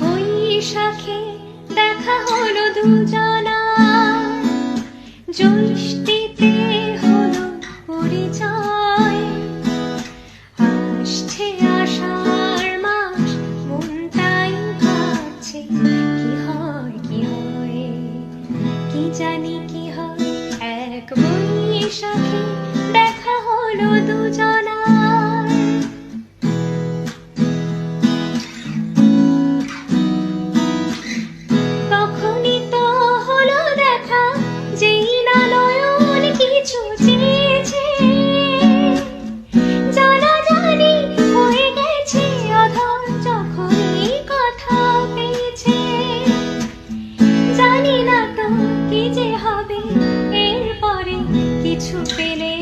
বৈশাখে দেখা হলো দুজনা। জ্যৈষ্ঠীতে হলো পরিচয়। আসছে আষাঢ় মাস, মনটাই ভাবছে, কি হয় কি হয়? কি জানি কি হয়? এক বৈশাখে দেখা হলো দুজনার কিছু পেলে